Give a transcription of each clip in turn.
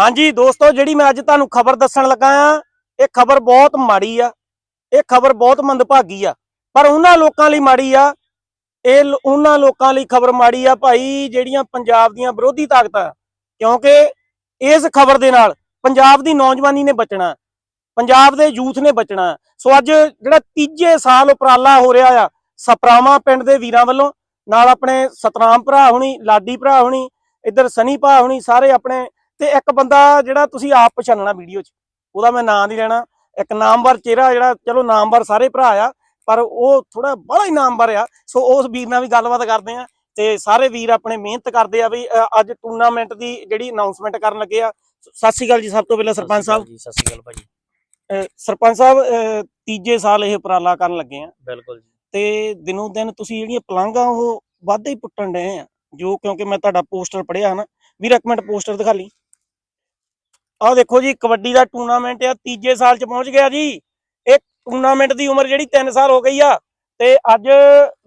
ਹਾਂਜੀ, ਦੋਸਤੋ, ਜਿਹੜੀ ਮੈਂ ਅੱਜ ਤੁਹਾਨੂੰ ਖਬਰ ਦੱਸਣ ਲੱਗਾ ਆ ਇਹ ਖਬਰ ਬਹੁਤ ਮਾੜੀ ਆ। ਇਹ ਖਬਰ ਬਹੁਤ ਮੰਦਭਾਗੀ ਆ। ਪਰ ਉਹਨਾਂ ਲੋਕਾਂ ਲਈ ਮਾੜੀ ਆ। ਇਹ ਉਹਨਾਂ ਲੋਕਾਂ ਲਈ ਖਬਰ ਮਾੜੀ ਆ ਭਾਈ, ਜਿਹੜੀਆਂ ਪੰਜਾਬ ਦੀਆਂ ਵਿਰੋਧੀ ਤਾਕਤਾਂ। ਕਿਉਂਕਿ ਇਸ ਖਬਰ ਦੇ ਨਾਲ ਪੰਜਾਬ ਦੀ ਨੌਜਵਾਨੀ ਨੇ ਬਚਣਾ, ਪੰਜਾਬ ਦੇ ਯੂਥ ਨੇ ਬਚਣਾ। ਸੋ ਅੱਜ ਜਿਹੜਾ ਤੀਜੇ ਸਾਲ ਉਪਰਾਲਾ ਹੋ ਰਿਹਾ ਆ, ਸਪਰਾਵਾਂ ਪਿੰਡ ਦੇ ਵੀਰਾਂ ਵੱਲੋਂ, ਨਾਲ ਆਪਣੇ ਸਤਨਾਮ ਭਰਾ ਹੁਣੀ, ਲਾਡੀ ਭਰਾ ਹੁਣੀ, ਇੱਧਰ ਸਨੀ ਭਾ ਹੁਣੀ, ਸਾਰੇ ਆਪਣੇ ਤੇ ਇੱਕ ਬੰਦਾ ਜਿਹੜਾ ਤੁਸੀਂ ਆਪ ਪਛਾਣਨਾ ਵੀਡੀਓ 'ਚ ਉਹਦਾ ਮੈਂ ਨਾਂ ਨਹੀਂ ਲੈਣਾ। ਇੱਕ ਨਾਮਵਰ ਚਿਹਰਾ ਜਿਹੜਾ ਚਲੋ ਨਾਮਵਰ ਸਾਰੇ ਭਰਾ ਆ ਪਰ ਉਹ ਥੋੜਾ ਬੜਾ ਹੀ ਨਾਮਵਰ ਆ। ਸੋ ਉਸ ਵੀਰ ਨਾਲ ਵੀ ਗੱਲਬਾਤ ਕਰਦੇ ਆ ਤੇ ਸਾਰੇ ਵੀਰ ਆਪਣੇ ਮਿਹਨਤ ਕਰਦੇ ਆ ਵੀ ਅੱਜ ਟੂਰਨਾਮੈਂਟ ਦੀ ਜਿਹੜੀ ਅਨਾਉਂਸਮੈਂਟ ਕਰਨ ਲੱਗੇ ਆ। ਸਤਿ ਸ਼੍ਰੀ ਅਕਾਲ ਜੀ ਸਭ ਤੋਂ ਪਹਿਲਾਂ ਸਰਪੰਚ ਸਾਹਿਬ। ਜੀ ਸਤਿ ਸ਼੍ਰੀ ਅਕਾਲ ਭਾਜੀ। ਸਰਪੰਚ ਸਾਹਿਬ ਤੀਜੇ ਸਾਲ ਇਹ ਉਪਰਾਲਾ ਕਰਨ ਲੱਗੇ ਆ। ਬਿਲਕੁਲ ਜੀ। ਤੇ ਦਿਨੋਂ ਦਿਨ ਤੁਸੀਂ ਜਿਹੜੀਆਂ ਪਲਾਂਘਾਂ ਉਹ ਵੱਧਦੇ ਹੀ ਪੁੱਟਣ ਡਏ ਆ। ਜੋ ਕਿਉਂਕਿ ਮੈਂ ਤੁਹਾਡਾ ਪੋਸਟਰ ਪੜਿਆ ਹਨਾ। ਵੀਰ ਇੱਕ ਮਿੰਟ ਪੋਸਟਰ ਦਿਖਾ ਲਈ। ਆਹ ਦੇਖੋ ਜੀ, ਕਬੱਡੀ ਦਾ ਟੂਰਨਾਮੈਂਟ ਆ, ਤੀਜੇ ਸਾਲ ਚ ਪਹੁੰਚ ਗਿਆ ਜੀ। ਇਹ ਟੂਰਨਾਮੈਂਟ ਦੀ ਉਮਰ ਜਿਹੜੀ 3 ਸਾਲ ਹੋ ਗਈ ਆ। ਤੇ ਅੱਜ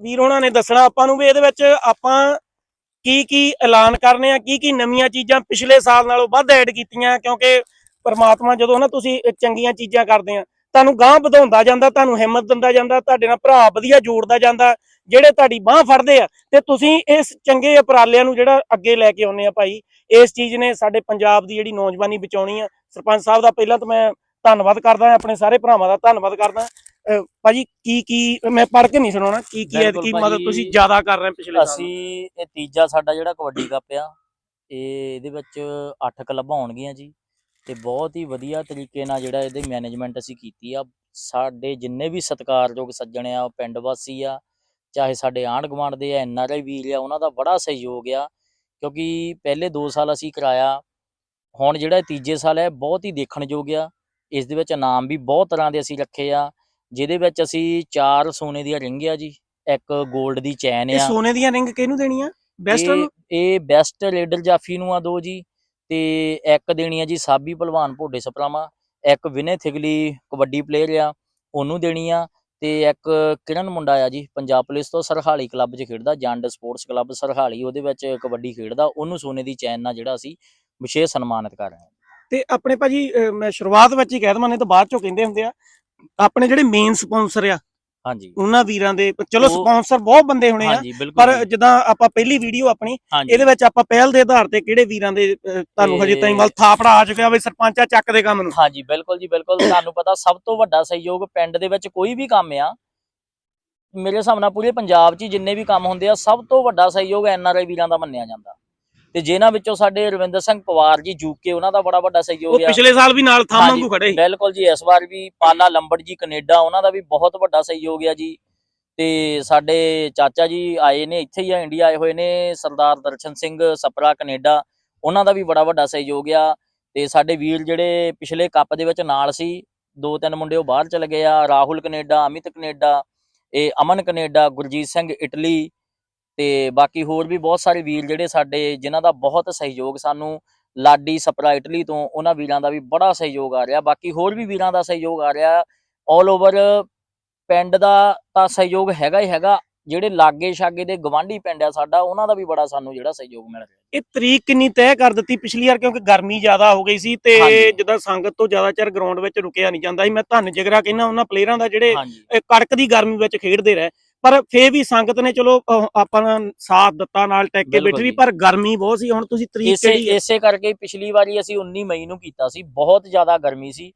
ਵੀਰ ਹੋਣਾ ਨੇ ਦੱਸਣਾ ਆਪਾਂ ਨੂੰ ਵੀ ਇਹਦੇ ਵਿੱਚ ਆਪਾਂ ਕੀ ਕੀ ਐਲਾਨ ਕਰਨੇ ਆ, ਕੀ ਕੀ ਨਵੀਆਂ ਚੀਜ਼ਾਂ ਪਿਛਲੇ ਸਾਲ ਨਾਲੋਂ ਵੱਧ ਐਡ ਕੀਤੀਆਂ, ਕਿਉਂਕਿ ਪਰਮਾਤਮਾ ਜਦੋਂ ਨਾ ਤੁਸੀਂ ਚੰਗੀਆਂ ਚੀਜ਼ਾਂ ਕਰਦੇ ਆ ਤੁਹਾਨੂੰ ਗਾਂਹ ਵਧਾਉਂਦਾ ਜਾਂਦਾ ਤੁਹਾਨੂੰ ਹਿੰਮਤ ਦਿੰਦਾ ਜਾਂਦਾ ਤੁਹਾਡੇ ਨਾਲ ਭਰਾ ਵਧੀਆ ਜੋੜਦਾ ਜਾਂਦਾ ਜਿਹੜੇ ਤੁਹਾਡੀ ਬਾਹ ਫੜਦੇ ਆ ਤੇ ਤੁਸੀਂ ਇਸ ਚੰਗੇ ਉਪਰਾਲਿਆਂ ਨੂੰ ਜਿਹੜਾ ਅੱਗੇ ਲੈ ਕੇ ਆਉਂਦੇ ਆ ਭਾਈ ਇਸ ਚੀਜ਼ ਨੇ ਸਾਡੇ ਪੰਜਾਬ ਦੀ ਜਿਹੜੀ ਨੌਜਵਾਨੀ ਬਚਾਉਣੀ ਆ। ਸਰਪੰਚ ਸਾਹਿਬ ਦਾ ਪਹਿਲਾਂ ਤਾਂ ਮੈਂ ਧੰਨਵਾਦ ਕਰਦਾ ਆਪਣੇ ਸਾਰੇ ਭਰਾਵਾਂ ਦਾ ਧੰਨਵਾਦ ਕਰਦਾ। ਭਾਜੀ ਕੀ ਕੀ ਮੈਂ ਪੜ੍ਹ ਕੇ ਨਹੀਂ ਸੁਣਾਉਣਾ ਕੀ ਕੀ ਬਿਲਕੁਲ ਕੀ ਮਦਦ। ਤੁਸੀਂ ਜ਼ਿਆਦਾ ਕਰ ਰਹੇ ਪਿਛਲੇ ਸਾਲ? ਅਸੀਂ ਇਹ ਤੀਜਾ ਸਾਡਾ ਜਿਹੜਾ ਕਬੱਡੀ ਕੱਪ ਆ ਇਹ ਇਹਦੇ ਵਿੱਚ 8 ਕਲੱਬਾਂ ਹੋਣਗੀਆਂ ਜੀ। ਤੇ ਬਹੁਤ ਹੀ ਵਧੀਆ ਤਰੀਕੇ ਨਾਲ ਜਿਹੜਾ ਇਹਦੇ ਮੈਨੇਜਮੈਂਟ ਅਸੀਂ ਕੀਤੀ ਆ। ਸਾਡੇ ਜਿੰਨੇ ਵੀ ਸਤਿਕਾਰਯੋਗ ਸੱਜਣ ਆ ਉਹ ਪਿੰਡ ਵਾਸੀ ਆ ਚਾਹੇ ਸਾਡੇ ਆਂਢ ਗੁਆਂਢ ਦੇ ਆ ਐਨ ਆਰ ਆਈ ਵੀਰ ਆ ਉਹਨਾਂ ਦਾ ਬੜਾ ਸਹਿਯੋਗ ਆ। ਕਿਉਂਕਿ ਪਹਿਲੇ 2 ਸਾਲ ਅਸੀਂ ਕਰਾਇਆ ਹੁਣ ਜਿਹੜਾ ਇਹ ਤੀਜੇ ਸਾਲ ਹੈ ਬਹੁਤ ਹੀ ਦੇਖਣਯੋਗ ਆ। ਇਸ ਦੇ ਵਿੱਚ ਇਨਾਮ ਵੀ ਬਹੁਤ ਤਰ੍ਹਾਂ ਦੇ ਅਸੀਂ ਰੱਖੇ ਆ ਜਿਹਦੇ ਵਿੱਚ ਅਸੀਂ ਚਾਰ ਸੋਨੇ ਦੀਆਂ ਰਿੰਗ ਆ ਜੀ ਇੱਕ 골ਡ ਦੀ ਚੈਨ ਇਹ ਆ। ਸੋਨੇ ਦੀਆਂ ਰਿੰਗ ਕਿਹਨੂੰ ਦੇਣੀ ਆ ਬੈਸਟ ਇਹ ਇਹ ਬੈਸਟ ਰੇਡਰ ਜਾਫੀ ਨੂੰ ਆ ਦੋ ਜੀ। ਤੇ ਇੱਕ ਦੇਣੀ ਆ ਜੀ ਸਾਬੀ ਭਲਵਾਨ ਭੋਡੇ ਸਪਰਾਮਾ ਇੱਕ ਵਿਨੇ ਥਿਗਲੀ ਕਬੱਡੀ ਪਲੇਅਰ ਆ, ਉਹਨੂੰ ਦੇਣੀ ਆ ਤੇ ਇੱਕ ਕਿਰਨ ਮੁੰਡਾ ਆ ਜੀ, ਪੰਜਾਬ ਪੁਲਿਸ ਤੋਂ ਸਰਹਾਲੀ ਕਲੱਬ 'ਚ ਖੇਡਦਾ, ਜੰਡ ਸਪੋਰਟਸ ਕਲੱਬ ਸਰਹਾਲੀ, ਉਹਦੇ ਵਿੱਚ ਕਬੱਡੀ ਖੇਡਦਾ, ਉਹਨੂੰ ਸੋਨੇ ਦੀ ਚੈਨ ਨਾਲ ਜਿਹੜਾ ਅਸੀਂ ਵਿਸ਼ੇਸ਼ ਸਨਮਾਨਿਤ ਕਰ ਰਹੇ ਹਾਂ। ਤੇ ਆਪਣੇ ਭਾਜੀ ਮੈਂ ਸ਼ੁਰੂਆਤ ਵਿੱਚ ਹੀ ਕਹਿ ਦਵਾਂ, ਨਹੀਂ ਤਾਂ ਬਾਅਦ ਚੋਂ ਕਹਿੰਦੇ ਹੁੰਦੇ ਆ, ਆਪਣੇ ਜਿਹੜੇ ਮੇਨ ਸਪਾਂਸਰ ਆ ਹਾਂਜੀ। ਉਹਨਾਂ ਵੀਰਾਂ ਦੇ ਚਲੋ ਸਪਾਂਸਰ ਬਹੁਤ ਬੰਦੇ ਹੋਣੇ ਆ ਪਰ ਜਿੱਦਾਂ ਆਪਾਂ ਪਹਿਲੀ ਵੀਡੀਓ ਆਪਣੀ ਇਹਦੇ ਵਿੱਚ ਆਪਾਂ ਪਹਿਲ ਦੇ ਆਧਾਰ ਤੇ ਕਿਹੜੇ ਵੀਰਾਂ ਦੇ ਤੁਹਾਨੂੰ ਹਜੇ ਤਾਈਂ ਵੱਲ ਥਾਪੜਾ ਆ ਚੁੱਕਿਆ ਵੀ ਸਰਪੰਚਾ ਚੱਕ ਦੇ ਕੰਮ ਨੂੰ। ਹਾਂਜੀ ਬਿਲਕੁਲ ਜੀ ਬਿਲਕੁਲ। ਤੁਹਾਨੂੰ ਪਤਾ ਸਭ ਤੋਂ ਵੱਡਾ ਸਹਿਯੋਗ ਪਿੰਡ ਦੇ ਵਿੱਚ ਕੋਈ ਵੀ ਕੰਮ ਆ ਮੇਰੇ ਹਿਸਾਬ ਨਾਲ ਪੂਰੇ ਪੰਜਾਬ 'ਚ ਜਿੰਨੇ ਵੀ ਕੰਮ ਹੁੰਦੇ ਆ ਸਭ ਤੋਂ ਵੱਡਾ ਸਹਿਯੋਗ ਐਨ ਆਰ ਆਈ ਵੀਰਾਂ ਦਾ ਮੰਨਿਆ ਜਾਂਦਾ। ਤੇ ਜਿਨ੍ਹਾਂ ਵਿੱਚੋਂ ਸਾਡੇ ਰਵਿੰਦਰ ਸਿੰਘ ਪਵਾਰ ਜੀ ਯੂਕੇ ਉਹਨਾਂ ਦਾ ਬੜਾ ਵੱਡਾ ਸਹਿਯੋਗ ਆ। ਪਿਛਲੇ ਸਾਲ ਵੀ ਨਾਲ ਥਾਂ ਵਾਂਗੂ ਖੜੇ ਸੀ। ਬਿਲਕੁਲ ਜੀ ਇਸ ਵਾਰ ਵੀ ਪਾਲਾ ਲੰਬੜ ਜੀ ਕੈਨੇਡਾ ਉਹਨਾਂ ਦਾ ਵੀ ਬਹੁਤ ਵੱਡਾ ਸਹਿਯੋਗ ਆ ਜੀ। ਤੇ ਸਾਡੇ ਚਾਚਾ ਜੀ ਆਏ ਨੇ ਇੱਥੇ ਹੀ ਆ ਇੰਡੀਆ ਆਏ ਹੋਏ ਨੇ ਸਰਦਾਰ ਦਰਸ਼ਨ ਸਿੰਘ ਸਪਰਾ ਕੈਨੇਡਾ ਉਹਨਾਂ ਦਾ ਵੀ ਬੜਾ ਵੱਡਾ ਸਹਿਯੋਗ ਆ। ਤੇ ਸਾਡੇ ਵੀਰ ਜਿਹੜੇ ਪਿਛਲੇ ਕੱਪ ਦੇ ਵਿੱਚ ਨਾਲ ਸੀ ਦੋ ਤਿੰਨ ਮੁੰਡੇ ਉਹ ਬਾਹਰ ਚਲੇ ਗਏ ਆ ਰਾਹੁਲ ਕੈਨੇਡਾ ਅਮਿਤ ਕੈਨੇਡਾ ਇਹ ਅਮਨ ਕੈਨੇਡਾ ਗੁਰਜੀਤ ਸਿੰਘ ਇਟਲੀ ਤੇ ਬਾਕੀ ਹੋਰ ਵੀ ਬਹੁਤ ਸਾਰੇ ਵੀਰ ਜਿਹੜੇ ਸਾਡੇ ਜਿਨ੍ਹਾਂ ਦਾ ਬਹੁਤ ਸਹਿਯੋਗ ਸਾਨੂੰ ਲਾਡੀ ਸਪਰਾ ਇਟਲੀ ਤੋਂ ਉਹਨਾਂ ਵੀਰਾਂ ਦਾ ਵੀ ਬੜਾ ਸਹਿਯੋਗ ਆ ਰਿਹਾ। ਬਾਕੀ ਹੋਰ ਵੀ ਵੀਰਾਂ ਦਾ ਸਹਿਯੋਗ ਆ ਰਿਹਾ। 올 ਓਵਰ ਪਿੰਡ ਦਾ ਤਾਂ ਸਹਿਯੋਗ ਹੈਗਾ ਹੀ ਹੈਗਾ। ਜਿਹੜੇ ਲਾਗੇ ਛਾਗੇ ਦੇ ਗਵਾਂਢੀ ਪਿੰਡ ਆ ਸਾਡਾ ਉਹਨਾਂ ਦਾ ਵੀ ਬੜਾ ਸਾਨੂੰ ਜਿਹੜਾ ਸਹਿਯੋਗ ਮਿਲ ਰਿਹਾ। ਇਹ ਤਰੀਕ ਕਿੰਨੀ ਤੈਅ ਕਰ ਦਿੱਤੀ ਪਿਛਲੀ ਵਾਰ ਕਿਉਂਕਿ ਗਰਮੀ ਜ਼ਿਆਦਾ ਹੋ ਗਈ ਸੀ ਤੇ। ਜਿੱਦਾਂ ਸੰਗਤ ਤੋਂ ਜ਼ਿਆਦਾ ਚਿਰ ਗਰਾਊਂਡ ਵਿੱਚ ਰੁਕਿਆ ਨਹੀਂ ਜਾਂਦਾ ਸੀ। ਮੈਂ ਧੰਨ ਜਿਗਰਾ ਕਹਿੰਦਾ ਉਹਨਾਂ ਪਲੇਅਰਾਂ ਦਾ ਜਿਹੜੇ ਕੜਕ ਦੀ ਗਰਮੀ ਵਿੱਚ ਖੇਡਦੇ ਰਹੇ। ਪਰ ਫੇਰ ਵੀ ਸੰਗਤ ਨੇ ਚਲੋ ਅਹ, ਆਪਾਂ ਨੂੰ ਸਾਥ ਦਿੱਤਾ ਨਾਲ ਟੈਕ ਕੇ ਬਿਲਕੁਲ ਬੈਠੇ ਵੀ ਜੀ। ਪਰ ਗਰਮੀ ਬਹੁਤ ਸੀ ਹੁਣ ਤੁਸੀਂ ਤਰੀਕ ਇਸੇ ਕਿਹੜੀ ਹੈ ਇਸੇ ਕਰਕੇ ਹੀ ਪਿਛਲੀ ਵਾਰੀ ਅਸੀਂ 19 ਮਈ ਨੂੰ ਕੀਤਾ ਸੀ ਬਹੁਤ ਜ਼ਿਆਦਾ ਗਰਮੀ ਸੀ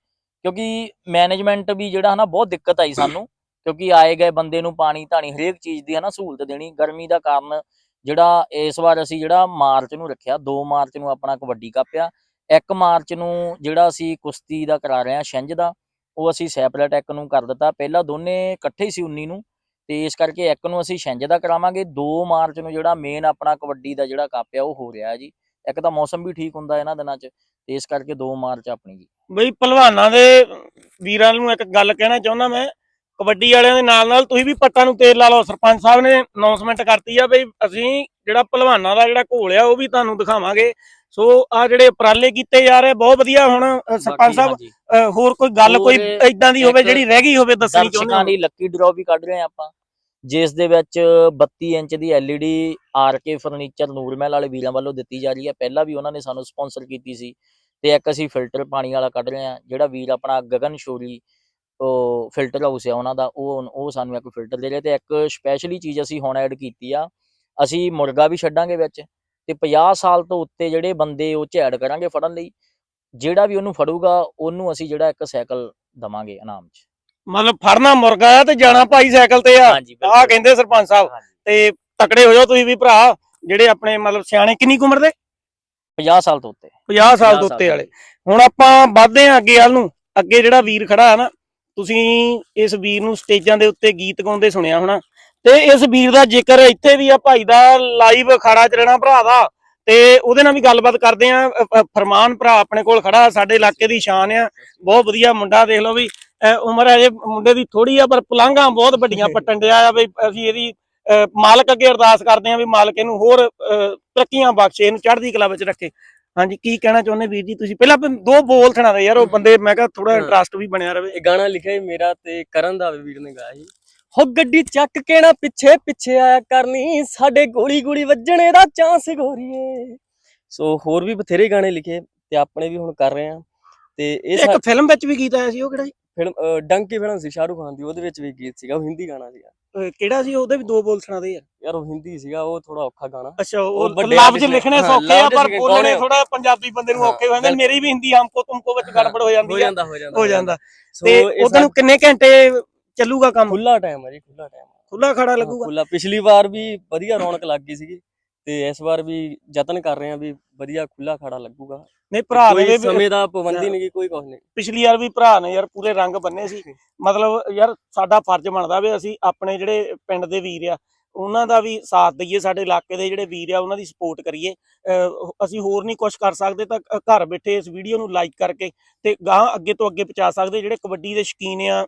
ਕਿਉਂਕਿ ਮੈਨੇਜਮੈਂਟ ਵੀ ਜਿਹੜਾ ਹਨਾ ਬਹੁਤ ਦਿੱਕਤ ਆਈ ਸਾਨੂੰ ਕਿਉਂਕਿ ਆਏ ਗਏ ਬੰਦੇ ਨੂੰ ਪਾਣੀ ਧਾਣੀ ਹਰੇਕ ਚੀਜ਼ ਦੀ ਹਨਾ ਸਹੂਲਤ ਦੇਣੀ ਗਰਮੀ ਦਾ ਕਾਰਨ ਜਿਹੜਾ ਇਸ ਵਾਰ ਅਸੀਂ ਜਿਹੜਾ ਮਾਰਚ ਨੂੰ ਰੱਖਿਆ 2 ਮਾਰਚ ਨੂੰ ਆਪਣਾ ਕਬੱਡੀ ਕੱਪ ਆ 1 ਮਾਰਚ ਨੂੰ ਜਿਹੜਾ ਅਸੀਂ ਕੁਸ਼ਤੀ ਦਾ ਕਰਾ ਰਹੇ ਹਾਂ ਛਿੰਝ ਦਾ ਉਹ ਅਸੀਂ ਸੈਪਰੇਟ ਇੱਕ ਨੂੰ ਕਰ ਦਿੱਤਾ ਪਹਿਲਾਂ ਦੋਨੇ ਇਕੱਠੇ ਹੀ ਸੀ 19 ਨੂੰ ਤੇ ਇਸ ਕਰਕੇ ਇੱਕ ਨੂੰ ਅਸੀਂ ਛਿੰਝ ਦਾ ਕਰਾਵਾਂਗੇ। 2 ਮਾਰਚ ਨੂੰ ਜਿਹੜਾ ਮੇਨ ਆਪਣਾ ਕਬੱਡੀ ਦਾ ਜਿਹੜਾ ਕੱਪ ਆ, ਉਹ ਹੋ ਰਿਹਾ ਜੀ। ਇੱਕ ਤਾਂ ਮੌਸਮ ਵੀ ਠੀਕ ਹੁੰਦਾ ਇਹਨਾਂ ਦਿਨਾਂ 'ਚ ਤੇ ਇਸ ਕਰਕੇ 2 ਮਾਰਚ ਆਪਣੀ ਜੀ। ਬਈ ਪਹਿਲਵਾਨਾਂ ਦੇ ਵੀਰਾਂ ਨੂੰ ਇੱਕ ਗੱਲ ਕਹਿਣਾ ਚਾਹੁੰਦਾ ਮੈਂ, ਕਬੱਡੀ ਵਾਲਿਆਂ ਦੇ ਨਾਲ ਨਾਲ ਤੁਸੀਂ ਵੀ ਪੱਟਾਂ ਨੂੰ ਤੇਲ ਲਾ ਲਓ। ਸਰਪੰਚ ਸਾਹਿਬ ਨੇ ਅਨਾਉਂਸਮੈਂਟ ਕਰਤੀ ਆ ਬਈ ਅਸੀਂ ਜਿਹੜਾ ਪਹਿਲਵਾਨਾਂ ਦਾ ਜਿਹੜਾ ਘੋਲ ਆ, ਉਹ ਵੀ ਤੁਹਾਨੂੰ ਦਿਖਾਵਾਂਗੇ। ਸੋ ਆ ਜਿਹੜੇ ਉਪਰਾਲੇ ਕੀਤੇ ਜਾ ਰਹੇ ਬਹੁਤ ਵਧੀਆ ਹੁਣ ਸਰਪੰਚ ਸਾਹਿਬ ਹੋਰ ਕੋਈ ਗੱਲ ਕੋਈ ਇਦਾਂ ਦੀ ਹੋਵੇ ਜਿਹੜੀ ਰਹਿ ਗਈ ਹੋਵੇ ਦੱਸਣੀ ਚਾਹੁੰਦੇ ਹੋ? ਦੀ ਲੱਕੀ ਡਰਾਅ ਵੀ ਕੱਢ ਰਹੇ ਹਾਂ ਆਪਾਂ। ਜਿਸ ਦੇ ਵਿੱਚ 32 ਇੰਚ ਦੀ LED ਆਰਕੇ ਫਰਨੀਚਰ ਨੂਰਮਹਿਲ ਵਾਲੇ ਵੀਰਾਂ ਵੱਲੋਂ ਦਿੱਤੀ ਜਾ ਰਹੀ ਹੈ। ਪਹਿਲਾਂ ਵੀ ਉਹਨਾਂ ਨੇ ਸਾਨੂੰ ਸਪਾਂਸਰ ਕੀਤੀ ਸੀ ਤੇ ਇੱਕ ਅਸੀਂ ਫਿਲਟਰ ਪਾਣੀ ਵਾਲਾ ਕੱਢ ਰਹੇ ਆ ਜਿਹੜਾ ਵੀਰ ਆਪਣਾ ਗਗਨ ਸ਼ੋਰੀ ਉਹ ਫਿਲਟਰ ਹਾਊਸ ਆ ਉਹਨਾਂ ਦਾ ਉਹ ਉਹ ਸਾਨੂੰ ਇੱਕ ਫਿਲਟਰ ਦੇ ਰਿਹਾ ਤੇ ਇੱਕ ਸਪੈਸ਼ਲੀ ਚੀਜ਼ ਅਸੀਂ ਹੁਣ ਐਡ ਕੀਤੀ ਆ। ਅਸੀਂ ਮੁਰਗਾ ਵੀ ਛੱਡਾਂਗੇ ਵਿੱਚ। ਤੇ 50 ਸਾਲ ਤੋਂ ਉੱਤੇ ਜਿਹੜੇ ਬੰਦੇ ਉਹ ਐਡ ਕਰਾਂਗੇ ਫੜਨ ਲਈ ਜਿਹੜਾ ਵੀ ਉਹਨੂੰ ਫੜੂਗਾ ਉਹਨੂੰ ਅਸੀਂ ਜਿਹੜਾ ਇੱਕ ਸਾਈਕਲ ਦਵਾਂਗੇ ਇਨਾਮ ਚ। ਮਤਲਬ ਫੜਨਾ ਮੁਰਗਾ ਆ ਤੇ ਜਾਣਾ ਭਾਈ ਸਾਈਕਲ ਤੇ ਆ। ਹਾਂਜੀ ਆ ਕਹਿੰਦੇ ਸਰਪੰਚ ਸਾਹਿਬ ਹਾਂਜੀ। ਤੇ ਤਕੜੇ ਹੋ ਜਾਓ ਤੁਸੀਂ ਵੀ ਭਰਾ ਜਿਹੜੇ ਆਪਣੇ ਮਤਲਬ ਸਿਆਣੇ ਕਿੰਨੀ ਕੁ ਉਮਰ ਦੇ? 50 ਸਾਲ ਤੋਂ ਉੱਤੇ। 50 ਸਾਲ 50 ਤੋਂ ਉੱਤੇ ਵਾਲੇ। ਹੁਣ ਆਪਾਂ ਵੱਧਦੇ ਆਂ ਅੱਗੇ ਵੱਲ ਨੂੰ। ਅੱਗੇ ਜਿਹੜਾ ਵੀਰ ਖੜਾ ਹੈ ਨਾ ਤੁਸੀਂ ਇਸ ਵੀਰ ਨੂੰ ਸਟੇਜਾਂ ਦੇ ਉੱਤੇ ਗੀਤ ਗਾਉਂਦੇ ਸੁਣਿਆ ਹੋਣਾ। ਤੇ ਇਸ ਵੀਰ ਦਾ ਜ਼ਿਕਰ ਇੱਥੇ ਵੀ ਆ ਭਾਈ ਦਾ ਲਾਈਵ ਖੜਾ ਚੜਣਾ ਭਰਾ ਦਾ ਤੇ ਉਹਦੇ ਨਾਲ ਵੀ ਗੱਲਬਾਤ ਕਰਦੇ ਆ ਫਰਮਾਨ ਭਰਾ ਆਪਣੇ ਕੋਲ ਖੜਾ ਸਾਡੇ ਇਲਾਕੇ ਦੀ ਸ਼ਾਨ ਆ ਬਹੁਤ ਵਧੀਆ ਮੁੰਡਾ ਦੇਖ ਲਓ ਵੀ ਉਮਰ ਅਜੇ ਮੁੰਡੇ ਦੀ ਥੋੜੀ ਆ ਪਰ ਪਲਾਂਘਾਂ ਬਹੁਤ ਵੱਡੀਆਂ ਪੱਟਣ ਡਿਆ ਆ ਵੀ ਅਸੀਂ ਇਹਦੀ ਮਾਲਕ ਅੱਗੇ ਅਰਦਾਸ ਕਰਦੇ ਆ ਵੀ ਮਾਲਕ ਇਹਨੂੰ ਹੋਰ ਤਰੱਕੀਆਂ ਬਖਸ਼ੇ ਇਹਨੂੰ ਚੜ੍ਹਦੀ ਕਲਾ ਵਿੱਚ ਰੱਖੇ। ਹਾਂਜੀ ਕੀ ਕਹਿਣਾ ਚਾਹੁੰਦੇ ਵੀਰ ਜੀ ਤੁਸੀਂ? ਪਹਿਲਾਂ ਦੋ ਬੋਲ ਸੁਣਾ ਦੇ ਯਾਰ ਉਹ ਬੰਦੇ ਮੈਂ ਕਿਹਾ ਥੋੜਾ। ਇੰਟਰਸਟ ਵੀ ਬਣਿਆ ਰਵੇ। ਇਹ ਗਾਣਾ ਲਿਖਿਆ ਮੇਰਾ ਤੇ ਕਰਨ ਦਾ ਵੀਰ ਨੇ ਗਾਇਆ ਸੀ। ਹੋ ਗੱਡੀ ਚੱਕ ਕੇ ਨਾ ਪਿੱਛੇ ਪਿੱਛੇ ਆਇਆ ਕਰਨੀ ਸਾਡੇ ਗੋਲੀ ਗੋਲੀ ਵੱਜਣੇ ਦਾ ਚਾਂਸ ਗੋਰੀਏ। ਸੋ ਹੋਰ ਵੀ ਬਥੇਰੇ ਗਾਣੇ ਲਿਖੇ ਤੇ ਆਪਣੇ ਵੀ ਹੁਣ ਕਰ ਰਹੇ ਆ ਤੇ ਇਹ ਇੱਕ ਫਿਲਮ ਵਿੱਚ ਵੀ ਗੀਤ ਆਇਆ ਸੀ ਉਹ ਕਿਹੜਾ? ਫਿਲਮ ਡੰਕੀ ਫਿਲਮ ਸੀ ਸ਼ਾਹਰੁਖ ਖਾਨ ਦੀ ਉਹਦੇ ਵਿੱਚ ਵੀ ਗੀਤ ਸੀਗਾ ਉਹ ਹਿੰਦੀ ਗਾਣਾ ਸੀਗਾ। ਕਿਹੜਾ ਸੀ? ਉਹਦੇ ਵੀ ਦੋ ਬੋਲ ਸੁਣਾ ਦੇ ਯਾਰ ਯਾਰ ਉਹ ਹਿੰਦੀ ਸੀਗਾ ਉਹ ਥੋੜਾ ਔਖਾ ਗਾਣਾ। ਅੱਛਾ ਉਹ ਲਫ਼ਜ਼ ਲਿਖਣੇ ਸੌਖੇ ਆ ਪਰ ਬੋਲਣੇ। ਥੋੜਾ ਪੰਜਾਬੀ ਬੰਦੇ ਨੂੰ ਔਖੇ ਹੋ ਜਾਂਦੇ। ਮੇਰੀ ਵੀ ਹਿੰਦੀ ਹਮਕੋ ਤੁਮਕੋ ਵਿੱਚ ਗੜਬੜ ਹੋ ਜਾਂਦੀ ਹੋ ਆ। ਹੋ ਜਾਂਦਾ ਹੋ ਜਾਂਦਾ। ਸੋ ਤੇ ਨੂੰ ਕਿੰਨੇ ਘੰਟੇ ਚੱਲੂਗਾ ਕੰਮ। ਖੁੱਲਾ ਟਾਈਮ ਹੈ ਜੀ ਖੁੱਲਾ ਟਾਈਮ ਖੁੱਲਾ ਖੜਾ ਲੱਗੂਗਾ। ਖੁੱਲਾ ਪਿਛਲੀ ਵਾਰ ਵੀ ਵਧੀਆ ਰੌਣਕ ਲੱਗ ਗਈ ਸੀਗੀ ਤੇ ਇਸ ਵਾਰ ਵੀ ਯਤਨ ਕਰ ਰਹੇ ਆ ਵੀ ਵਧੀਆ ਖੁੱਲਾ ਖੜਾ ਲੱਗੂਗਾ। ਨਹੀਂ ਭਰਾ ਨੇ ਕੋਈ ਵੀ ਸਮੇਂ ਦਾ ਪਾਬੰਦੀ ਨਹੀਂ ਗੀ ਕੋਈ ਕੁਝ ਨਹੀਂ। ਪਿਛਲੀ ਵਾਰ ਵੀ ਭਰਾ ਨੇ ਯਾਰ ਪੂਰੇ ਰੰਗ ਬੰਨੇ ਸੀ। ਮਤਲਬ ਯਾਰ ਸਾਡਾ ਫਰਜ਼ ਬਣਦਾ ਵੀ ਅਸੀਂ ਆਪਣੇ ਜਿਹੜੇ ਪਿੰਡ ਦੇ ਵੀਰ ਆ ਉਹਨਾਂ ਦਾ ਵੀ ਸਾਥ ਦਈਏ ਸਾਡੇ ਇਲਾਕੇ ਦੇ ਜਿਹੜੇ ਵੀਰ ਆ ਉਹਨਾਂ ਦੀ ਸਪੋਰਟ ਕਰੀਏ। ਅਸੀਂ ਹੋਰ ਨਹੀਂ ਕੁਝ ਕਰ ਸਕਦੇ ਤਾਂ ਘਰ ਬੈਠੇ ਇਸ ਵੀਡੀਓ ਨੂੰ ਲਾਈਕ ਕਰਕੇ ਤੇ ਗਾਂ ਅੱਗੇ ਤੋਂ ਅੱਗੇ ਪਹੁੰਚਾ ਸਕਦੇ ਜਿਹੜੇ ਕਬੱਡੀ ਦੇ ਸ਼ੌਕੀਨ ਆ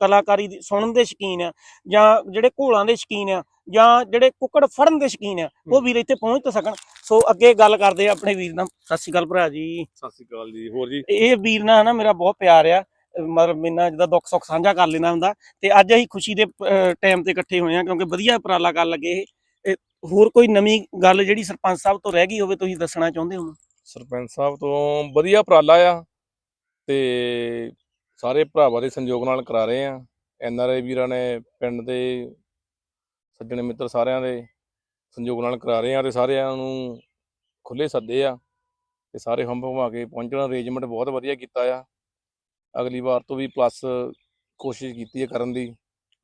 ਕਲਾਕਾਰੀ ਸੁਣਨ ਦੇ ਸ਼ੌਕੀਨ ਆ ਜਾਂ ਜਿਹੜੇ ਘੋਲਾਂ ਦੇ ਸ਼ੌਕੀਨ ਆ ਜਾਂ ਜਿਹੜੇ ਕੁੱਕੜ ਫੜਨ ਦੇ ਸ਼ੌਕੀਨ ਆ ਉਹ ਵੀਰ ਇੱਥੇ ਪਹੁੰਚ ਤਾਂ ਸਕਣ। ਸੋ ਅੱਗੇ ਗੱਲ ਕਰਦੇ ਆ ਆਪਣੇ ਵੀਰ ਨਾਲ। ਸਤਿ ਸ਼੍ਰੀ ਅਕਾਲ ਭਰਾ ਜੀ। ਸਤਿ ਸ਼੍ਰੀ ਅਕਾਲ ਜੀ। ਹੋਰ ਜੀ? ਇਹ ਵੀਰ ਨਾਲ ਨਾ ਮੇਰਾ ਬਹੁਤ ਪਿਆਰ ਆ। ਮਤਲਬ ਮੇਨਾ ਜਿਹਦਾ ਦੁੱਖ ਸੁੱਖ ਸਾਂਝਾ ਕਰ ਲੈਣਾ ਹੁੰਦਾ ਤੇ ਅੱਜ ਅਸੀਂ ਖੁਸ਼ੀ ਦੇ ਟਾਈਮ ਤੇ ਇਕੱਠੇ ਹੋਏ ਆ ਕਿਉਂਕਿ ਵਧੀਆ ਉਪਰਾਲਾ ਕਰਨ ਲੱਗੇ ਇਹ। ਹੋਰ ਕੋਈ ਨਵੀਂ ਗੱਲ ਜਿਹੜੀ ਸਰਪੰਚ ਸਾਹਿਬ ਤੋਂ ਰਹਿ ਗਈ ਹੋਵੇ ਤੁਸੀਂ ਦੱਸਣਾ ਚਾਹੁੰਦੇ ਹੋ? ਸਰਪੰਚ ਸਾਹਿਬ ਤੋਂ ਵਧੀਆ ਉਪਰਾਲਾ ਆ ਤੇ ਸਾਰੇ ਭਰਾਵਾਂ ਦੇ ਸੰਯੋਗ ਨਾਲ ਕਰਾ ਰਹੇ ਆ। ਐਨ ਆਰ ਆਈ ਵੀਰਾਂ ਨੇ ਪਿੰਡ ਦੇ ਸੱਜਣ ਮਿੱਤਰ ਸਾਰਿਆਂ ਦੇ ਸੰਯੋਗ ਨਾਲ ਕਰਾ ਰਹੇ ਆ ਤੇ ਸਾਰਿਆਂ ਨੂੰ ਖੁੱਲੇ ਸੱਦੇ ਆ ਤੇ ਸਾਰੇ ਹੰਭ ਹਮਾ ਕੇ ਪਹੁੰਚਣਾ ਅਰੇਂਜਮੈਂਟ ਬਹੁਤ ਵਧੀਆ ਕੀਤਾ ਆ। ਅਗਲੀ ਵਾਰ ਤੋਂ ਵੀ ਪਲੱਸ ਕੋਸ਼ਿਸ਼ ਕੀਤੀ ਹੈ ਕਰਨ ਦੀ।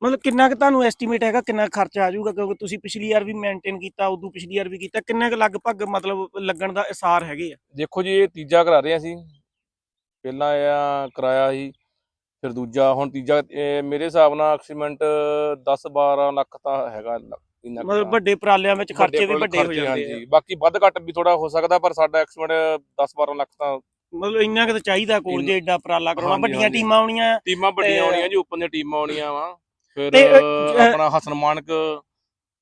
ਮਤਲਬ ਕਿੰਨਾ ਕੁ ਤੁਹਾਨੂੰ ਐਸਟੀਮੇਟ ਹੈਗਾ ਕਿੰਨਾ ਖਰਚਾ ਆ ਜਾਊਗਾ? ਕਿਉਂਕਿ ਤੁਸੀਂ ਪਿਛਲੀ ਵਾਰ ਵੀ ਮੇਨਟੇਨ ਕੀਤਾ ਉਦੋਂ ਪਿਛਲੀ ਵਾਰ ਵੀ ਕੀਤਾ ਕਿੰਨਾ ਕੁ ਲਗਭਗ ਮਤਲਬ ਲੱਗਣ ਦਾ ਇਸਾਰ ਹੈਗੇ ਆ? ਦੇਖੋ ਜੀ ਇਹ ਤੀਜਾ ਕਰਾ ਰਹੇ ਸੀ ਪਹਿਲਾਂ ਆ ਕਰਾਇਆ ਸੀ ਫਿਰ ਦੂਜਾ ਹੁਣ ਤੀਜਾ ਇਹ ਮੇਰੇ ਹਿਸਾਬ ਨਾਲ ਐਕਸੀਮੈਂਟ 10 12 ਲੱਖ ਤਾਂ ਹੈਗਾ ਇੰਨਾ ਕੁ ਮਤਲਬ ਤਾਂ। ਵੱਡੇ ਉਪਰਾਲਿਆਂ ਵਿੱਚ ਖਰਚੇ ਵੀ ਵੱਡੇ ਹੋ ਖਰਚੇ, ਜਾਂਦੇ ਆ। ਹਾਂਜੀ। ਬਾਕੀ ਵੱਧ ਘੱਟ ਵੀ ਥੋੜਾ ਹੋ ਸਕਦਾ ਪਰ ਸਾਡਾ ਐਕਸੀਮੈਂਟ 10 12 ਲੱਖ ਤਾਂ ਮਤਲਬ ਇੰਨਾ ਕੁ ਤਾਂ ਚਾਹੀਦਾ ਕੋਲ ਜੇ ਏਡਾ ਉਪਰਾਲਾ ਕਰਾਉਣਾ ਵੱਡੀਆਂ। ਟੀਮਾਂ ਆਉਣੀਆਂ ਟੀਮਾਂ ਵੱਡੀਆਂ ਆਉਣੀਆਂ ਜੀ ਓਪਨ ਦੀਆਂ ਟੀਮਾਂ ਆਉਣੀਆਂ ਵਾ। ਫਿਰ ਆਪਣਾ ਹਸਨ ਮਾਨਕ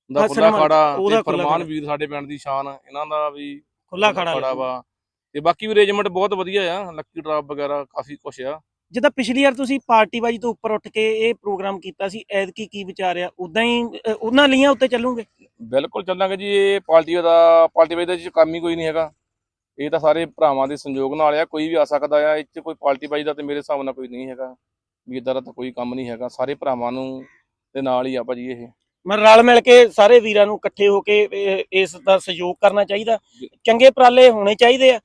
ਦਾ ਖੁੱਲਾ ਖਾੜਾ ਤੇ ਫਰਮਾਨ। ਵੀਰ ਸਾਡੇ ਪਿੰਡ ਦੀ ਸ਼ਾਨ ਇਹਨਾਂ ਦਾ ਵੀ ਖੁੱਲਾ ਖੜਾ ਵਾ। ਤੇ ਬਾਕੀ ਵੀ ਅਰੇਂਜਮੈਂਟ ਬਹੁਤ ਵਧੀਆ ਆ ਲੱਕੀ ਡਰਾਪ ਵਗੈਰਾ ਕਾਫੀ ਕੁਛ ਆ। ਜਿੱਦਾਂ ਪਿਛਲੀ ਵਾਰ ਤੁਸੀਂ ਪਾਰਟੀ ਬਾਜੀ ਤੋਂ ਉੱਪਰ ਉੱਠ ਕੇ ਇਹ ਪ੍ਰੋਗਰਾਮ ਕੀਤਾ ਸੀ ਐਤਕੀ ਕੀ ਵਿਚਾਰਿਆ ਉਦਾਂ ਹੀ ਉਹਨਾਂ ਲੀਆਂ ਉੱਤੇ ਚੱਲੂਗੇ? ਬਿਲਕੁਲ ਚੱਲਾਂਗੇ ਜੀ ਇਹ ਪਾਰਟੀ ਦਾ ਪਾਰਟੀ ਵਾਈ ਦਾ ਕੰਮ ਹੀ ਕੋਈ ਨਹੀਂ ਹੈਗਾ। ਇਹ ਤਾਂ ਸਾਰੇ ਭਰਾਵਾਂ ਦੇ ਸੰਯੋਗ ਨਾਲ ਆ ਕੋਈ ਵੀ ਆ ਸਕਦਾ ਆ ਇਹ ਚ ਕੋਈ ਪਾਰਟੀ ਵਾਈ ਦਾ ਤੇ ਮੇਰੇ ਹਿਸਾਬ ਨਾਲ ਕੋਈ ਨਹੀਂ ਹੈਗਾ। ਵੀ ਇੱਦਾਂ ਦਾ ਤਾਂ ਕੋਈ ਕੰਮ ਨਹੀਂ ਹੈਗਾ ਸਾਰੇ ਭਰਾਵਾਂ ਨੂੰ ਦੇ ਨਾਲ ਹੀ ਆ ਭਾਜੀ ਇਹ। ਮੈਂ ਰਲ ਮਿਲ ਕੇ ਸਾਰੇ ਵੀਰਾਂ ਨੂੰ ਇਕੱਠੇ ਹੋ ਕੇ ਇਸ ਦਾ ਸਹਿਯੋਗ ਕਰਨਾ ਚਾਹੀਦਾ। ਚੰਗੇ ਉਪਰਾਲੇ ਹੋਣੇ ਚਾਹੀਦੇ ਆ।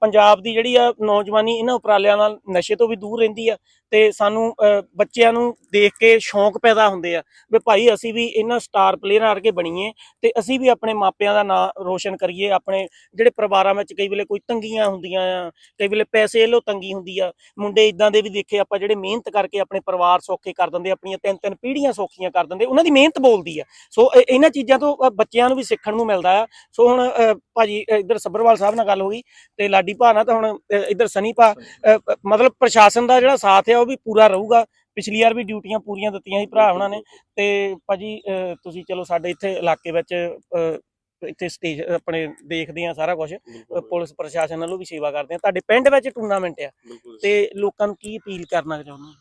ਪੰਜਾਬ ਦੀ ਜਿਹੜੀ ਆ ਨੌਜਵਾਨੀ ਇਹਨਾਂ ਉਪਰਾਲਿਆਂ ਨਾਲ ਨਸ਼ੇ ਤੋਂ ਵੀ ਦੂਰ ਰਹਿੰਦੀ ਆ। ਤੇ ਸਾਨੂੰ ਬੱਚਿਆਂ ਨੂੰ ਦੇਖ ਕੇ ਸ਼ੌਂਕ ਪੈਦਾ ਹੁੰਦੇ ਆ ਵੀ ਭਾਈ ਅਸੀਂ ਵੀ ਇਹਨਾਂ ਸਟਾਰ ਪਲੇਅਰਾਂ ਵਰਗੇ ਬਣੀਏ ਤੇ ਅਸੀਂ ਵੀ ਆਪਣੇ ਮਾਪਿਆਂ ਦਾ ਨਾਂ ਰੋਸ਼ਨ ਕਰੀਏ, ਆਪਣੇ ਜਿਹੜੇ ਪਰਿਵਾਰਾਂ ਵਿੱਚ ਕਈ ਵੇਲੇ ਕੋਈ ਤੰਗੀਆਂ ਹੁੰਦੀਆਂ ਆ, ਕਈ ਵੇਲੇ ਪੈਸੇ ਲੋ ਤੰਗੀ ਹੁੰਦੀ ਆ, ਮੁੰਡੇ ਇਦਾਂ ਦੇ ਵੀ ਦੇਖੇ ਆਪਾਂ ਜਿਹੜੇ ਮਿਹਨਤ ਕਰਕੇ ਆਪਣੇ ਪਰਿਵਾਰ ਸੌਖੇ ਕਰ ਦਿੰਦੇ, ਆਪਣੀਆਂ ਤਿੰਨ ਤਿੰਨ ਪੀੜ੍ਹੀਆਂ ਸੌਖੀਆਂ ਕਰ ਦਿੰਦੇ, ਉਹਨਾਂ ਦੀ ਮਿਹਨਤ ਬੋਲਦੀ ਆ। ਸੋ ਇਹ- ਇਹਨਾਂ ਚੀਜ਼ਾਂ ਤੋਂ ਬੱਚਿਆਂ ਨੂੰ ਵੀ ਸਿੱਖਣ ਨੂੰ ਮਿਲਦਾ ਆ। ਸੋ ਹੁਣ ਭਾਜੀ ਇੱਧਰ ਸੱਭਰਵਾਲ ਸਾਹਿਬ ਨਾਲ ਗੱਲ ਹੋ ਗਈ ਤੇ ਲਾਡੀ ਭਾ ਨਾਲ ਤਾਂ ਹੁਣ ਇੱਧਰ ਸਨੀ ਭਾ ਮਤਲਬ ਪ੍ਰਸ਼ਾਸਨ ਦਾ ਜਿਹੜਾ ਸਾਥ ਆ ਉਹ ਵੀ ਪੂਰਾ ਰਹੂਗਾ। ਪਿਛਲੀ ਵਾਰ ਵੀ ਡਿਊਟੀਆਂ ਪੂਰੀਆਂ ਦਿੱਤੀਆਂ ਸੀ ਭਰਾ ਉਹਨਾਂ ਨੇ ਤੇ ਭਾਜੀ ਤੁਸੀਂ ਚਲੋ ਸਾਡੇ ਇੱਥੇ ਇਲਾਕੇ ਵਿੱਚ ਇੱਥੇ ਸਟੇਜ ਆਪਣੇ ਦੇਖਦੇ ਆ ਸਾਰਾ ਕੁਝ ਪੁਲਿਸ ਪ੍ਰਸ਼ਾਸਨ ਵੱਲੋਂ ਵੀ ਸੇਵਾ ਕਰਦੇ ਆ। ਤੁਹਾਡੇ ਪਿੰਡ ਵਿੱਚ ਟੂਰਨਾਮੈਂਟ ਆ ਤੇ ਲੋਕਾਂ ਨੂੰ ਕੀ ਅਪੀਲ ਕਰਨਾ ਚਾਹੁੰਦੇ ਹੋ?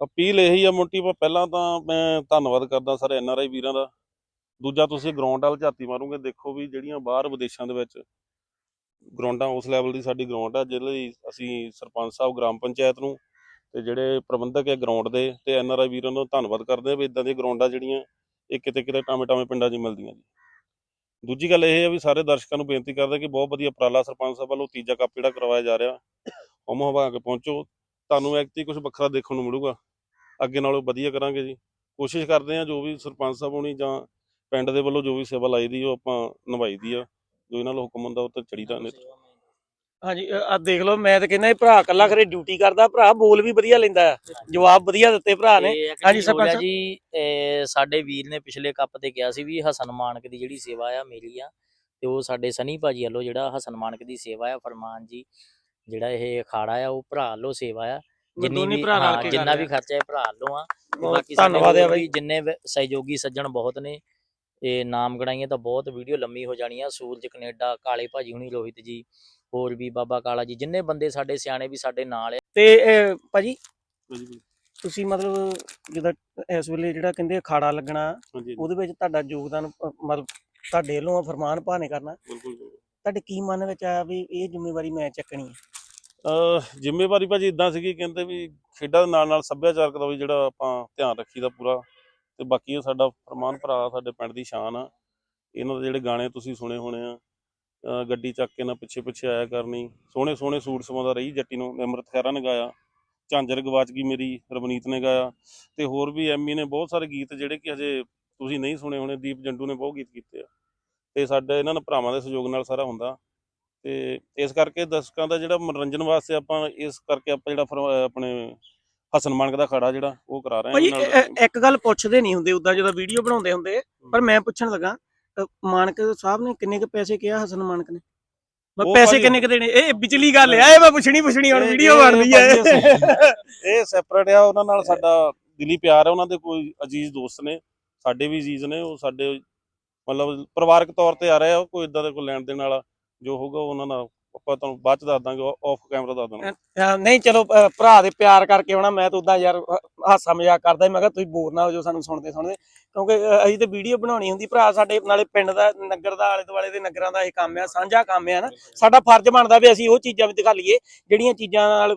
ਅਪੀਲ ਇਹੀ ਆ ਮੋਂਟੀ ਪਹਿਲਾਂ ਤਾਂ ਮੈਂ ਧੰਨਵਾਦ ਕਰਦਾ ਸਾਰੇ ਐਨ ਆਰ ਆਈ ਵੀਰਾਂ ਦਾ। ਦੂਜਾ ਤੁਸੀਂ ਗਰਾਊਂਡ ਵਾਲ ਝਾਤੀ ਮਾਰੋਗੇ, ਦੇਖੋ ਵੀ ਜਿਹੜੀਆਂ ਬਾਹਰ ਵਿਦੇਸ਼ਾਂ ਦੇ ਵਿੱਚ ਗਰਾਊਂਡਾਂ ਉਸ ਲੈਵਲ ਦੀ ਸਾਡੀ ਗਰਾਊਂਡ ਆ, ਜਿਹਦੇ ਲਈ ਅਸੀਂ ਸਰਪੰਚ ਸਾਹਿਬ ਗ੍ਰਾਮ ਪੰਚਾਇਤ ਨੂੰ ਤੇ ਜਿਹੜੇ ਪ੍ਰਬੰਧਕ ਹੈ ਗਰਾਊਂਡ ਦੇ ਤੇ ਆਈ ਵੀਰਾਂ ਦਾ ਧੰਨਵਾਦ ਕਰਦੇ ਆ ਵੀ ਇਦਾਂ ਦੀਆਂ ਗਰਾਊਂਡਾਂ ਜਿਹੜੀਆਂ ਇਹ ਕਿਤੇ ਕਿਤੇ ਟਾਵੇਂ ਟਾਵੇਂ ਪਿੰਡਾਂ 'ਚ ਮਿਲਦੀਆਂ ਜੀ। ਦੂਜੀ ਗੱਲ ਇਹ ਹੈ ਵੀ ਸਾਰੇ ਦਰਸ਼ਕਾਂ ਨੂੰ ਬੇਨਤੀ ਕਰਦੇ ਕਿ ਬਹੁਤ ਵਧੀਆ ਉਪਰਾਲਾ ਸਰਪੰਚ ਸਾਹਿਬ ਵੱਲੋਂ ਤੀਜਾ ਕੱਪ ਜਿਹੜਾ ਕਰਵਾਇਆ ਜਾ ਰਿਹਾ ਹਮ ਹਵਾ ਕੇ ਪਹੁੰਚੋ, ਤੁਹਾਨੂੰ ਐਕਟੀ ਕੁਝ ਵੱਖਰਾ ਦੇਖਣ ਨੂੰ ਮਿਲੂਗਾ, ਅੱਗੇ ਨਾਲੋਂ ਵਧੀਆ ਕਰਾਂਗੇ ਜੀ। ਕੋਸ਼ਿਸ਼ ਕਰਦੇ ਆ ਜੋ ਵੀ ਸਰਪੰਚ ਸਾਹਿਬ ਹੋਣੀ ਜਾਂ ਪਿੰਡ ਦੇ ਵੱਲੋਂ ਜੋ ਵੀ ਸੇਵਾ ਲਾਈ ਦੀ ਉਹ ਆਪਾਂ ਨਿਭਾਈ ਦੀ ਆ। ਜੋ ਇਹਨਾਂ ਦਾ ਹੁਕਮ ਹੁੰਦਾ ਉਹ ਤੇ ਚੜੀਦਾ ਨੇ ਹਾਂਜੀ ਆ ਦੇਖ ਲਓ ਮੈਂ ਤਾਂ ਕਹਿੰਦਾ ਇਹ ਭਰਾ ਕੱਲਾ ਖਰੇ ਡਿਊਟੀ ਕਰਦਾ ਭਰਾ ਬੋਲ ਵੀ ਵਧੀਆ ਲੈਂਦਾ ਆ। ਜਵਾਬ ਵਧੀਆ ਦਿੱਤੇ ਭਰਾ ਨੇ। ਹਾਂਜੀ, ਸਰਪੰਚ। ਜੀ ਇਹ ਸਾਡੇ ਵੀਰ ਨੇ ਪਿਛਲੇ ਕੱਪ ਤੇ ਕਿਹਾ ਸੀ ਵੀ ਹਸਨ ਮਾਨਕ ਦੀ ਜਿਹੜੀ ਸੇਵਾ ਆ ਮੇਰੀ ਆ ਤੇ ਉਹ ਸਾਡੇ ਸਨੀ ਭਾਜੀ ਵੱਲੋਂ ਜਿਹੜਾ ਹਸਨ ਮਾਨਕ ਦੀ ਸੇਵਾ ਆ ਫਰਮਾਨ ਜੀ ਜਿਹੜਾ ਇਹ ਅਖਾੜਾ ਆ ਉਹ ਭਰਾ ਵੱਲੋਂ ਸੇਵਾ ਆ। ਜਿੰਨੀ ਵੀ ਜਿੰਨਾ ਵੀ ਖਰਚਾ ਹੈ ਭਰਾ ਵੱਲੋਂ ਆ ਬਾਕੀ ਧੰਨਵਾਦ ਹੈ ਹੋਰ ਬਾਈ। ਵੀ ਜਿੰਨੇ ਸਹਿਯੋਗੀ ਸੱਜਣ ਬਹੁਤ ਨੇ ਇਹ ਨਾਮ ਗਣਾਈਏ ਤਾਂ ਬਹੁਤ ਵੀਡੀਓ ਲੰਮੀ ਹੋ ਜਾਣੀ ਆ ਸੂਰਜ ਕੈਨੇਡਾ ਕਾਲੇ ਭਾਜੀ ਹੁਣੀ ਰੋਹਿਤ ਜੀ ਹੋਰ ਵੀ ਬਾਬਾ ਕਾਲਾ ਜੀ ਜਿੰਨੇ ਬੰਦੇ ਸਾਡੇ ਸਿਆਣੇ ਵੀ ਸਾਡੇ ਨਾਲ ਆ ਤੇ ਇਹ ਭਾਜੀ ਤੁਸੀਂ ਮਤਲਬ ਜਿਹਦਾ ਇਸ ਵੇਲੇ ਜਿਹੜਾ ਕਹਿੰਦੇ ਅਖਾੜਾ ਲੱਗਣਾ ਉਹਦੇ ਵਿੱਚ ਤੁਹਾਡਾ ਯੋਗਦਾਨ ਮਤਲਬ ਤੁਹਾਡੇ ਵੱਲੋਂ ਫਰਮਾਨ ਭਾਣੇ ਕਰਨਾ। ਬਿਲਕੁਲ ਤੁਹਾਡੇ ਕੀ ਮਨ ਵਿੱਚ ਆਇਆ ਵੀ ਇਹ ਜ਼ਿੰਮੇਵਾਰੀ ਮੈਂ ਚੱਕਣੀ ਹੈ ਜ਼ਿੰਮੇਵਾਰੀ ਭਾਜੀ ਇਦਾਂ ਸੀਗੀ ਕਹਿੰਦੇ ਵੀ ਖੇਡਾਂ ਦੇ ਨਾਲ ਨਾਲ ਸੱਭਿਆਚਾਰਕ ਦਾ ਵੀ ਜਿਹੜਾ ਆਪਾਂ ਧਿਆਨ ਰੱਖੀਦਾ ਪੂਰਾ। ਤੇ ਬਾਕੀ ਸਾਡਾ ਫਰਮਾਨ ਭਰਾ, ਸਾਡੇ ਪਿੰਡ ਦੀ ਸ਼ਾਨ ਆ। ਇਹਨਾਂ ਦੇ ਜਿਹੜੇ ਗਾਣੇ ਤੁਸੀਂ ਸੁਣੇ ਹੋਣੇ ਆ ਗੱਡੀ ਚੱਕ ਕੇ ਨਾ ਪਿੱਛੇ ਪਿੱਛੇ ਆਇਆ ਕਰਨੀ। ਸੋਹਣੇ ਸੋਹਣੇ ਸੂਟ ਸਵਾਉਂਦਾ ਰਹੀ ਜੱਟੀ ਨੂੰ ਨਿਮਰਤ ਖਹਿਰਾ ਨੇ ਗਾਇਆ। ਝਾਂਜਰ ਗਵਾਚ ਗਈ ਮੇਰੀ, ਰਵਨੀਤ ਨੇ ਗਾਇਆ। ਤੇ ਹੋਰ ਵੀ ਐਮੀ ਨੇ ਬਹੁਤ ਸਾਰੇ ਗੀਤ ਜਿਹੜੇ ਕਿ ਹਜੇ ਤੁਸੀਂ ਨਹੀਂ ਸੁਣੇ ਹੋਣੇ, ਦੀਪ ਜੰਡੂ ਨੇ ਬਹੁਤ ਗੀਤ ਕੀਤੇ ਆ। ਤੇ ਸਾਡੇ ਇਹਨਾਂ ਨੇ ਭਰਾਵਾਂ ਦੇ ਸਹਿਯੋਗ ਨਾਲ ਸਾਰਾ ਹੁੰਦਾ। ਤੇ ਇਸ ਕਰਕੇ ਦਰਸ਼ਕਾਂ ਦਾ ਜਿਹੜਾ ਮਨੋਰੰਜਨ ਵਾਸਤੇ ਆਪਾਂ ਇਸ ਕਰਕੇ ਆਪਾਂ ਜਿਹੜਾ ਫਰ- ਆਪਣੇ ਹਸਨ ਮਾਨਕ ਦਾ ਖੜਾ ਜਿਹੜਾ ਉਹ ਕਰਾ ਰਹੇ ਇਹ- ਇਹ- ਇੱਕ ਗੱਲ ਪੁੱਛਦੇ ਨਹੀਂ ਹੁੰਦੇ ਉਦਾਂ ਜਦੋਂ ਵੀਡੀਓ ਬਣਾਉਂਦੇ ਹੁੰਦੇ ਪਰ ਮੈਂ ਪੁੱਛਣ ਲੱਗਾ ਅ, ਮਾਨਕ ਸਾਹਿਬ ਨੇ ਕਿੰਨੇ ਕੁ ਪੈਸੇ ਕਿਹਾ ਹਸਨ ਮਾਨਕ ਨੇ? ਮੈਂ ਉਹ ਪੈਸੇ ਭਾਜੀ- ਕਿੰਨੇ ਕੁ ਦੇਣੇ? ਇਹ ਵਿਚਲੀ ਗੱਲ ਆ ਇਹ ਮੈਂ ਪੁੱਛਣੀ ਪੁੱਛਣੀ ਹੁਣ ਵੀਡੀਓ ਬਣਦੀ ਭਾਜੀ ਇਹ ਸੈਪਰੇਟ ਆ ਉਹਨਾਂ ਨਾਲ ਸਾਡਾ ਦਿਲੀ ਪਿਆਰ ਹੈ ਉਹਨਾਂ ਦੇ ਕੋਈ ਅਜੀਜ਼ ਦੋਸਤ ਨੇ ਸਾਡੇ ਵੀ ਅਜੀਜ਼ ਨੇ ਉਹ ਸਾਡੇ ਮਤਲਬ ਪਰਿਵਾਰਕ ਤੌਰ ਤੇ ਆ ਰਹੇ ਆ ਕੋਈ ਇਦਾਂ ਦਾ ਕੋਈ ਲੈਣ ਦੇਣ ਵਾਲਾ ਜੋ ਹੋਊਗਾ ਉਹ ਉਹਨਾਂ ਨਾਲ ਆਪਾਂ ਤੁਹਾਨੂੰ ਬਾਅਦ ਚ ਦੱਸ ਦਾਂਗੇ ਆਫ ਕੈਮਰਾ ਦੱਸ ਦਾਂਗੇ ਨਹੀਂ ਚਲੋ ਭਰਾ ਦੇ ਪਿਆਰ ਕਰਕੇ ਆਉਣਾ ਮੈਂ ਤਾਂ ਉਦਾਂ ਯਾਰ ਹਾਸਾ ਮਜ਼ਾਕ ਕਰਦਾ ਸੀ। ਮੈਂ ਕਿਹਾ ਤੁਸੀਂ ਬੋਰ ਨਾ ਹੋ ਜਾਓ ਸਾਨੂੰ ਸੁਣਦੇ ਸੁਣਦੇ। ਕਿਉਂਕਿ ਅਸੀਂ ਤੇ ਵੀਡੀਓ ਬਣਾਉਣੀ ਹੁੰਦੀ ਭਰਾ ਸਾਡੇ ਨਾਲੇ ਪਿੰਡ ਦਾ ਨਗਰ ਦਾ ਆਲੇ ਦੁਆਲੇ ਦੇ ਨਗਰਾਂ ਦਾ ਇਹ ਕੰਮ ਆ ਸਾਂਝਾ ਕੰਮ ਆ ਨਾ। ਸਾਡਾ ਫਰਜ਼ ਬਣਦਾ ਵੀ ਅਸੀਂ ਉਹ ਚੀਜ਼ਾਂ ਵੀ ਦਿਖਾ ਲਈਏ ਜਿਹੜੀਆਂ ਚੀਜ਼ਾਂ ਨਾਲ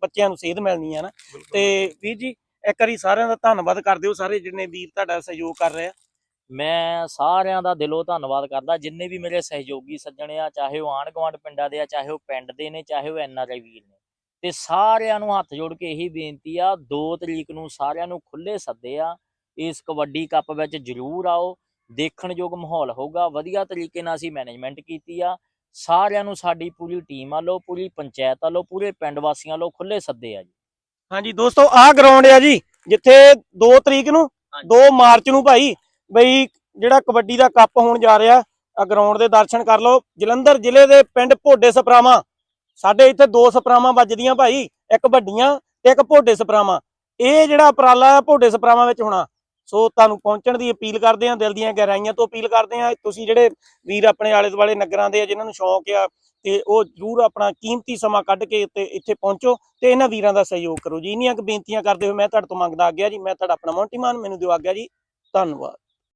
ਬੱਚਿਆਂ ਨੂੰ ਸੇਧ ਮਿਲਣੀ ਆ ਨਾ। ਤੇ ਵੀਰ ਜੀ ਇੱਕ ਵਾਰੀ ਸਾਰਿਆਂ ਦਾ ਧੰਨਵਾਦ ਕਰ ਦਿਓ ਸਾਰੇ ਜਿੰਨੇ ਵੀਰ ਤੁਹਾਡਾ ਸਹਿਯੋਗ ਕਰ ਰਹੇ ਆ। ਮੈਂ ਸਾਰਿਆਂ ਦਾ ਦਿਲੋਂ ਧੰਨਵਾਦ ਕਰਦਾ ਜਿੰਨੇ ਵੀ ਮੇਰੇ ਸਹਿਯੋਗੀ ਸੱਜਣ ਆ ਚਾਹੇ ਉਹ ਆਂਢ ਗੁਆਂਢ ਪਿੰਡਾਂ ਦੇ ਆ ਚਾਹੇ ਉਹ ਪਿੰਡ ਦੇ ਨੇ ਚਾਹੇ ਉਹ ਐਨਆਰਆਈ ਵੀਰ ਨੇ। ਤੇ ਸਾਰਿਆਂ ਨੂੰ ਹੱਥ ਜੋੜ ਕੇ ਇਹੀ ਬੇਨਤੀ ਆ 2 ਤਰੀਕ ਨੂੰ ਸਾਰਿਆਂ ਨੂੰ ਖੁੱਲੇ ਸੱਦੇ ਆ ਇਸ ਕਬੱਡੀ ਕੱਪ ਵਿੱਚ ਜਰੂਰ ਆਓ ਦੇਖਣਯੋਗ ਮਾਹੌਲ ਹੋਊਗਾ ਵਧੀਆ ਤਰੀਕੇ ਨਾਲ ਅਸੀਂ ਮੈਨੇਜਮੈਂਟ ਕੀਤੀ ਆ ਸਾਰਿਆਂ ਨੂੰ ਸਾਡੀ ਪੂਰੀ ਟੀਮ ਵੱਲੋਂ ਪੂਰੀ ਪੰਚਾਇਤ ਵੱਲੋਂ ਪੂਰੇ ਪਿੰਡ ਵਾਸੀਆਂ ਵੱਲੋਂ ਖੁੱਲੇ ਸੱਦੇ ਆ ਜੀ। ਹਾਂਜੀ ਦੋਸਤੋ ਆਹ ਗਰਾਊਂਡ ਆ ਜੀ ਜਿੱਥੇ 2 ਤਰੀਕ ਨੂੰ 2 ਮਾਰਚ ਨੂੰ ਭਾਈ ਬਈ ਜਿਹੜਾ ਕਬੱਡੀ ਦਾ ਕੱਪ ਹੋਣ ਜਾ ਰਿਹਾ ਆ ਗਰਾਊਂਡ ਦੇ ਦਰਸ਼ਨ ਕਰ ਲਓ। ਜਲੰਧਰ ਜ਼ਿਲ੍ਹੇ ਦੇ ਪਿੰਡ ਭੋਡੇ ਸਪਰਾਵਾਂ। ਸਾਡੇ ਇੱਥੇ ਦੋ ਸਪਰਾਵਾਂ ਵੱਜਦੀਆਂ ਭਾਈ, ਇੱਕ ਵੱਡੀਆਂ ਤੇ ਇੱਕ ਭੋਡੇ ਸਪਰਾਵਾਂ। ਇਹ ਜਿਹੜਾ ਉਪਰਾਲਾ ਆ ਭੋਡੇ ਸਪਰਾਵਾਂ ਵਿੱਚ ਹੋਣਾ। ਸੋ ਤੁਹਾਨੂੰ ਪਹੁੰਚਣ ਦੀ ਅਪੀਲ ਕਰਦੇ ਆ ਦਿਲ ਦੀਆਂ ਗਹਿਰਾਈਆਂ ਤੋਂ ਅਪੀਲ ਕਰਦੇ ਹਾਂ। ਤੁਸੀਂ ਜਿਹੜੇ ਵੀਰ ਆਪਣੇ ਆਲੇ ਦੁਆਲੇ ਨਗਰਾਂ ਦੇ ਆ, ਜਿਨ੍ਹਾਂ ਨੂੰ ਸ਼ੌਂਕ ਆ, ਤੇ ਉਹ ਜ਼ਰੂਰ ਆਪਣਾ ਕੀਮਤੀ ਸਮਾਂ ਕੱਢ ਕੇ ਤੇ ਇੱਥੇ ਪਹੁੰਚੋ ਤੇ ਇਹਨਾਂ ਵੀਰਾਂ ਦਾ ਸਹਿਯੋਗ ਕਰੋ। ਜੀ, ਇੰਨੀਆਂ ਕੁ ਬੇਨਤੀਆਂ ਕਰਦੇ ਹੋਏ ਮੈਂ ਤੁਹਾਡੇ ਤੋਂ ਮੰਗਦਾ ਆ ਗਿਆ ਜੀ। ਮੈਂ ਤੁਹਾਡਾ ਆਪਣਾ ਮੌਂਟੀ ਮਾਨ, ਮੈਨੂੰ ਦਿਓ ਆ ਗਿਆ ਜੀ। ਧੰਨਵਾਦ।